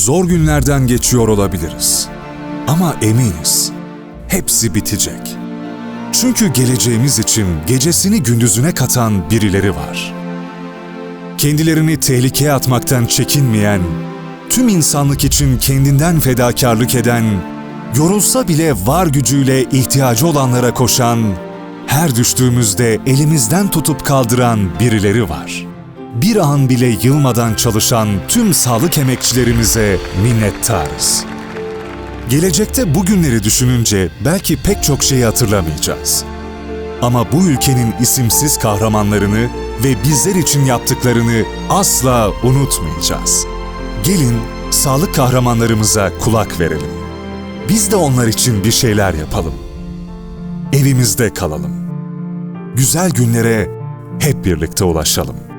Zor günlerden geçiyor olabiliriz. Ama eminiz, hepsi bitecek. Çünkü geleceğimiz için gecesini gündüzüne katan birileri var. Kendilerini tehlikeye atmaktan çekinmeyen, tüm insanlık için kendinden fedakarlık eden, yorulsa bile var gücüyle ihtiyacı olanlara koşan, her düştüğümüzde elimizden tutup kaldıran birileri var. Bir an bile yılmadan çalışan tüm sağlık emekçilerimize minnettarız. Gelecekte bugünleri düşününce belki pek çok şeyi hatırlamayacağız. Ama bu ülkenin isimsiz kahramanlarını ve bizler için yaptıklarını asla unutmayacağız. Gelin sağlık kahramanlarımıza kulak verelim. Biz de onlar için bir şeyler yapalım. Evimizde kalalım. Güzel günlere hep birlikte ulaşalım.